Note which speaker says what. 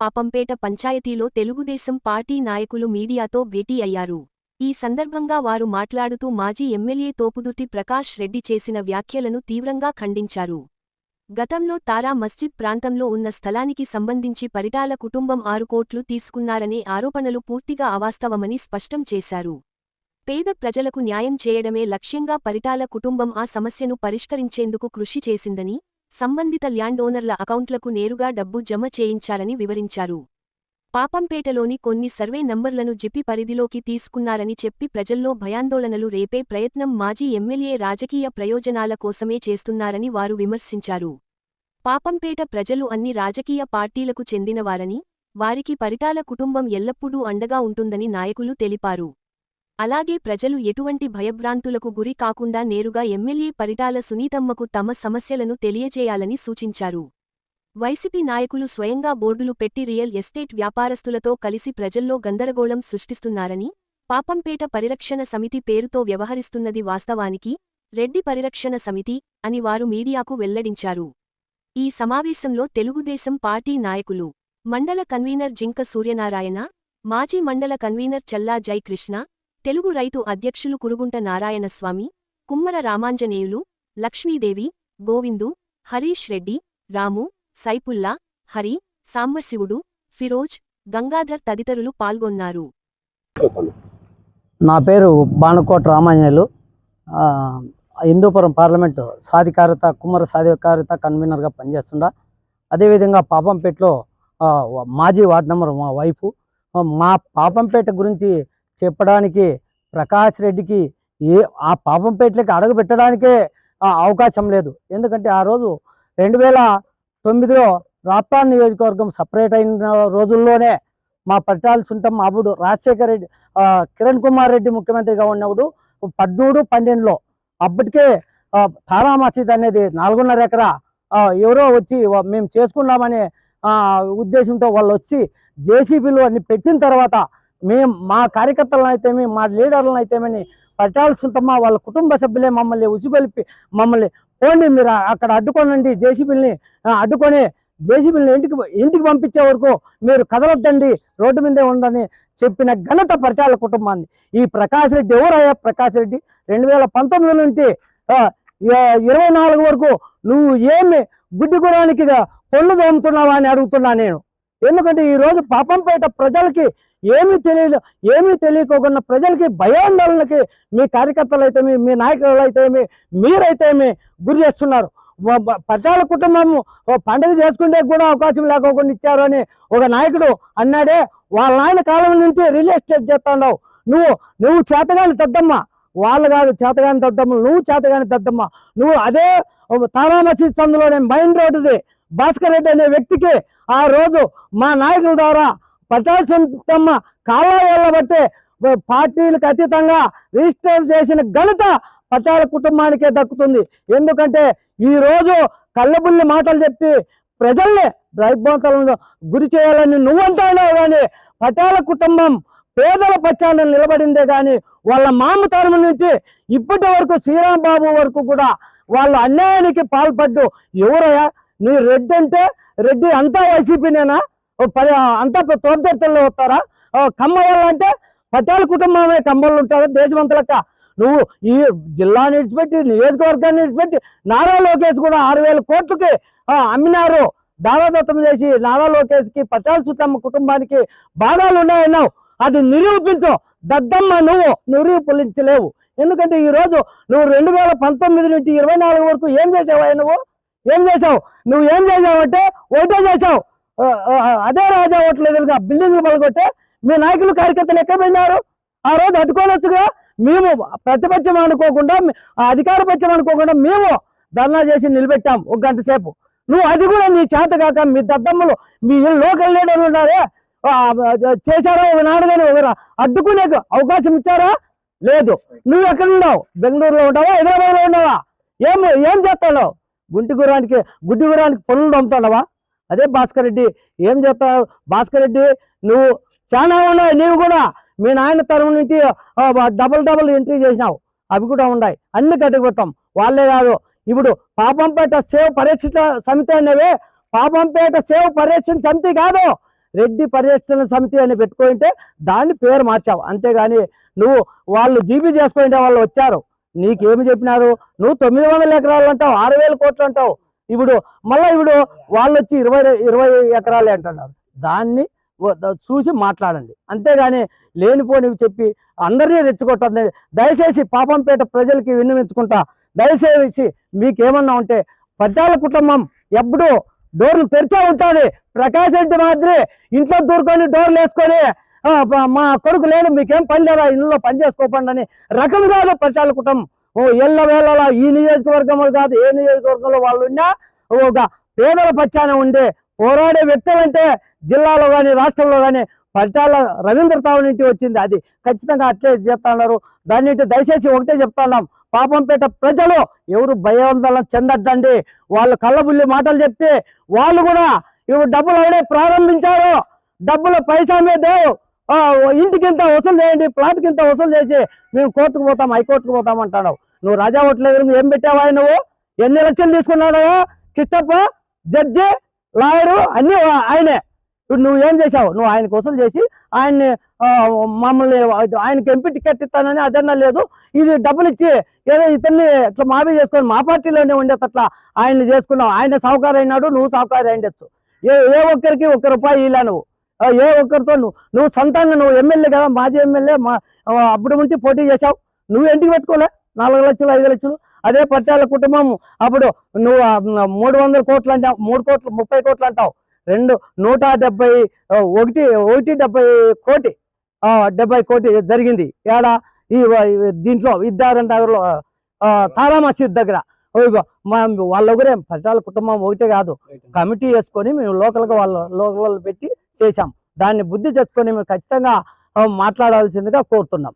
Speaker 1: పాపంపేట పంచాయతీలో తెలుగుదేశం పార్టీ నాయకులు మీడియాతో భేటీ అయ్యారు. ఈ సందర్భంగా వారు మాట్లాడుతూ మాజీ ఎమ్మెల్యే తోపుదుర్తి ప్రకాష్ రెడ్డి చేసిన వ్యాఖ్యలను తీవ్రంగా ఖండించారు. గతంలో తారా మస్జిద్ ప్రాంతంలో ఉన్న స్థలానికి సంబంధించి పరిటాల కుటుంబం ఆరు కోట్లు తీసుకున్నారనే ఆరోపణలు పూర్తిగా అవాస్తవమని స్పష్టం చేశారు. పేద ప్రజలకు న్యాయం చేయడమే లక్ష్యంగా పరిటాల కుటుంబం ఆ సమస్యను పరిష్కరించేందుకు కృషి చేసిందని సంబంధిత ల్యాండ్ ఓనర్ల అకౌంట్లకు నేరుగా డబ్బు జమ చేయించాలని వివరించారు. పాపంపేటలోని కొన్ని సర్వే నంబర్లను జిపి పరిధిలోకి తీసుకున్నారని చెప్పి ప్రజల్లో భయాందోళనలు రేపే ప్రయత్నం మాజీ ఎమ్మెల్యే రాజకీయ ప్రయోజనాల కోసమే చేస్తున్నారని వారు విమర్శించారు. పాపంపేట ప్రజలు అన్ని రాజకీయ పార్టీలకు చెందినవారని వారికి పరిటాల కుటుంబం ఎల్లప్పుడూ అండగా ఉంటుందని నాయకులు తెలిపారు. అలాగే ప్రజలు ఎటువంటి భయభ్రాంతులకు గురి కాకుండా నేరుగా ఎమ్మెల్యే పరిటాల సునీతమ్మకు తమ సమస్యలను తెలియజేయాలని సూచించారు. వైసీపీ నాయకులు స్వయంగా బోర్డులు పెట్టి రియల్ ఎస్టేట్ వ్యాపారస్తులతో కలిసి ప్రజల్లో గందరగోళం సృష్టిస్తున్నారని పాపంపేట పరిరక్షణ సమితి పేరుతో వ్యవహరిస్తున్నది వాస్తవానికి రెడ్డి పరిరక్షణ సమితి అని వారు మీడియాకు వెల్లడించారు. ఈ సమావేశంలో తెలుగుదేశం పార్టీ నాయకులు మండల కన్వీనర్ జింక సూర్యనారాయణ మాజీ మండల కన్వీనర్ చల్లా జైకృష్ణ తెలుగు రైతు అధ్యక్షులు కురుగుంట నారాయణస్వామి కుమ్మర రామాంజనేయులు లక్ష్మీదేవి గోవిందు హరీష్ రెడ్డి రాము సైపుల్లా హరి సాంబశివుడు ఫిరోజ్ గంగాధర్ తదితరులు పాల్గొన్నారు.
Speaker 2: నా పేరు బాణకోట రామాంజనేయులు. హిందూపురం పార్లమెంటు సాధికారత కుమ్మర సాధికారత కన్వీనర్గా పనిచేస్తుండా. అదేవిధంగా పాపంపేటలో మాజీ వార్డ్ నెంబర్ మా వైఫ్ మా పాపంపేట గురించి చెప్పడానికి ప్రకాష్ రెడ్డికి ఏ ఆ పాపంపేటలోకి అడుగు పెట్టడానికే అవకాశం లేదు. ఎందుకంటే ఆ రోజు రెండు వేల తొమ్మిదిలో రాప్తాన్ నియోజకవర్గం సపరేట్ అయిన రోజుల్లోనే మా పట్టాల సుంటం అప్పుడు రాజశేఖర రెడ్డి కిరణ్ కుమార్ రెడ్డి ముఖ్యమంత్రిగా ఉన్నప్పుడు పద్మూడు పన్నెండులో అప్పటికే తారా మసీద్ అనేది నాలుగున్నర ఎకరా ఎవరో వచ్చి మేము చేసుకున్నామనే ఉద్దేశంతో వాళ్ళు వచ్చి జేసీబీలు అన్ని పెట్టిన తర్వాత మేము మా కార్యకర్తలను అయితేమి మా లీడర్లను అయితేమని పట్టాల్సి సుంటమ్మ వాళ్ళ కుటుంబ సభ్యులే మమ్మల్ని ఉసిగొలిపి మమ్మల్ని పోండి మీరు అక్కడ అడ్డుకోనండి జేసీబీలని అడ్డుకొని జేసీబీని ఇంటికి ఇంటికి పంపించే వరకు మీరు కదలొద్దండి రోడ్డు మీదే ఉండని చెప్పిన ఘనత పరిటాల కుటుంబాన్ని. ఈ ప్రకాష్ రెడ్డి ఎవరయ్యా? ప్రకాష్ రెడ్డి రెండు వేల పంతొమ్మిది నుండి ఇరవై నాలుగు వరకు నువ్వు ఏమి గుడ్డి గురానికి పొల్లు దోముతున్నావా అని అడుగుతున్నా నేను. ఎందుకంటే ఈరోజు పాపంపేట ప్రజలకి ఏమీ తెలియదు ఏమీ తెలియకోకుండా ప్రజలకి భయాందోళనకి మీ కార్యకర్తలు అయితే మీ నాయకులు అయితేమి మీరైతేమి గురి చేస్తున్నారు. పట్టాల కుటుంబం పండుగ చేసుకుంటే కూడా అవకాశం లేకోకుండా ఇచ్చారు అని ఒక నాయకుడు అన్నాడే. వాళ్ళ నాయన కాలం నుంచి రియల్ ఎస్టేట్ చేస్తాడావు. నువ్వు నువ్వు చేతగాని దద్దమ్మ. వాళ్ళు కాదు చేతగాని తద్దమ్మ నువ్వు చేతగాని తద్దమ్మ నువ్వు అదే తారా మసీద్ సందులోనే మైన్ రోడ్డుది భాస్కర్ రెడ్డి అనే వ్యక్తికి ఆ రోజు మా నాయకుల ద్వారా పట్టాల్సిన కాళ్ళ వెళ్ళబడితే పార్టీలకు అతీతంగా రిజిస్టర్ చేసిన ఘనత పట్టాల కుటుంబానికే దక్కుతుంది. ఎందుకంటే ఈరోజు కళ్ళబుల్లి మాటలు చెప్పి ప్రజల్ని భయభ్రాంతాలను గురి చేయాలని నువ్వంతా కానీ పటాల కుటుంబం పేదల పచ్చాన నిలబడిందే కానీ వాళ్ళ మామతరం నుంచి ఇప్పటి వరకు శ్రీరామ్ బాబు వరకు కూడా వాళ్ళు అన్యాయానికి పాల్పడ్డు ఎవరయ్యా? నీ రెడ్డి అంటే రెడ్డి అంతా వైసీపీనేనా? పది అంతా తోపుదర్తల్లో వస్తారా? ఓ కమ్మ వాళ్ళంటే కుటుంబమే కమ్మలు ఉంటారా దేశమంతలక్క. నువ్వు ఈ జిల్లా విడిచిపెట్టి నియోజకవర్గాన్ని విడిచిపెట్టి నారా లోకేష్ కూడా ఆరు వేల కోట్లకి అమ్మినారు. దారాదత్తం చేసి నారా లోకేష్కి పట్టాల సుతమ్మ కుటుంబానికి బాధలు ఉన్నాయన్నావు అది నిరూపించు. దద్దమ్మ నువ్వు నిరూపించలేవు. ఎందుకంటే ఈ రోజు నువ్వు రెండు వేల పంతొమ్మిది నుండి ఇరవై నాలుగు వరకు ఏం చేసావా నువ్వు? ఏం చేసావు నువ్వు ఏం చేసావంటే ఒకటే చేసావు అదే రాజా ఓట్లు ఎదురుగా బిల్డింగ్ పలగొట్టే మీ నాయకులు కార్యకర్తలు ఎక్కడ ఆ రోజు అడ్డుకోవచ్చుగా మేము ప్రతిపక్షం అనుకోకుండా ఆ అధికార పక్షం అనుకోకుండా మేము ధర్నా చేసి నిలబెట్టాం ఒక గంట సేపు. నువ్వు అది కూడా నీ చేత కాక మీ దద్దమ్మలు మీ లోకల్ లీడర్లు ఉన్నారే చేశారా? నాడు అడ్డుకునే అవకాశం ఇచ్చారా? లేదు. నువ్వు ఎక్కడ ఉన్నావు? బెంగళూరులో ఉంటావా హైదరాబాద్లో ఉన్నావా? ఏం ఏం చేస్తావు గుంటి గురానికి గుడ్డి గురానికి పనులు దమ్ముతున్నావా? అదే భాస్కర్ రెడ్డి. ఏం చేస్తావు? భాస్కర్ రెడ్డి నువ్వు చాలా ఉన్నాయి నీవు కూడా. మీ నాయన తరం నుంచి డబల్ డబుల్ డబుల్ ఎంట్రీ చేసినావు. అవి కూడా ఉన్నాయి. అన్ని కట్టుకొట్టాం వాళ్ళే కాదు. ఇప్పుడు పాపంపేట సేవ్ పరిరక్షిత సమితి అనేవి పాపంపేట సేవ్ పరీక్షణ సమితి కాదు. రెడ్డి పరిరక్షణ సమితి అని పెట్టుకుంటే దాన్ని పేరు మార్చావు. అంతేగాని నువ్వు వాళ్ళు జీబీ చేసుకుంటే వాళ్ళు వచ్చారు. నీకేమి చెప్పినారు? నువ్వు తొమ్మిది వందల ఎకరాలు అంటావు ఆరు వేల కోట్లు అంటావు. ఇప్పుడు మళ్ళీ ఇప్పుడు వాళ్ళు వచ్చి ఇరవై ఇరవై ఎకరాలే అంటున్నారు. దాన్ని చూసి మాట్లాడండి. అంతేగాని లేనిపోనివి చెప్పి అందరినీ రెచ్చగొట్టండి దయచేసి పాపంపేట ప్రజలకి విన్నవించుకుంటా. దయచేసి మీకేమన్నా ఉంటే పద్యాల కుటుంబం ఎప్పుడు డోర్లు తెరిచే ఉంటుంది. ప్రకాష్ రెడ్డి మాదిరి ఇంట్లో దూరుకొని డోర్లు వేసుకొని మా కొడుకు లేదు మీకేం పని లేదా ఇల్లులో పని చేసుకోపండి అని రకం కాదు పట్టాల కుటుంబం. ఎల్ల వేళలా ఈ నియోజకవర్గంలో కాదు ఏ నియోజకవర్గంలో వాళ్ళు ఉన్నా ఒక పేదల పచ్చాన ఉండే పోరాడే వ్యక్తులంటే జిల్లాలో కానీ రాష్ట్రంలో కానీ పట్టాల రవీంద్ర తావు నుండి వచ్చింది అది. ఖచ్చితంగా అట్లే చేస్తున్నారు దాన్ని దయచేసి ఒకటే చెప్తున్నాం. పాపంపేట ప్రజలు ఎవరు భయాందోళన చెందద్దండి. వాళ్ళు కళ్ళబుల్లి మాటలు చెప్తే వాళ్ళు కూడా ఇవి డబ్బులు అవడే ప్రారంభించారు. డబ్బులు పైసా మీద ఇంటికింత వసూలు చేయండి ప్లాట్కి ఇంత వసూలు చేసి మేము కోర్టుకు పోతాం హైకోర్టుకు పోతాం అంటాడు నువ్వు రాజా ఓట్ల దగ్గర ఏం పెట్టావా నువ్వు? ఎన్ని లక్షలు తీసుకున్నావు కిట్టప్ప జడ్జి లాయరు అన్ని ఆయనే. ఇప్పుడు నువ్వు ఏం చేసావు నువ్వు ఆయనకు వసూలు చేసి ఆయన్ని మమ్మల్ని ఆయనకి ఎంపీ టికెట్ ఇస్తానని అదన్నా లేదు. ఇది డబ్బులు ఇచ్చి ఏదో ఇతన్ని ఇట్లా మాఫీ చేసుకొని మా పార్టీలోనే ఉండేటట్లా ఆయన్ని చేసుకున్నావు. ఆయన సావుకారు అయినాడు నువ్వు సహకారం అయిండొచ్చు ఏ ఏ ఒక్కరికి ఒక్క రూపాయి ఇలా నువ్వు. ఏ ఒక్కరితో నువ్వు నువ్వు సొంతంగా నువ్వు ఎమ్మెల్యే కదా మాజీ ఎమ్మెల్యే మా అప్పుడు ఉంటే పోటీ చేసావు నువ్వు ఇంటికి పెట్టుకోలే? నాలుగు లక్షలు ఐదు లక్షలు. అదే పట్టాల కుటుంబం అప్పుడు నువ్వు మూడు వందల కోట్లు అంటావు. మూడు కోట్లు ముప్పై కోట్లు అంటావు. రెండు నూట డెబ్బై ఒకటి ఒకటి డెబ్బై కోటి. డెబ్బై కోటి జరిగింది. ఏడా? ఈ దీంట్లో విద్యారంట తారా మసీద్ దగ్గర. వాళ్ళ ఒకరే పట్టాల కుటుంబం ఒకటే కాదు. కమిటీ వేసుకొని మేము లోకల్గా వాళ్ళ లోకల్ పెట్టి చేశాం. దాన్ని బుద్ధి తెచ్చుకొని మేము ఖచ్చితంగా మాట్లాడాల్సిందిగా కోరుతున్నాం.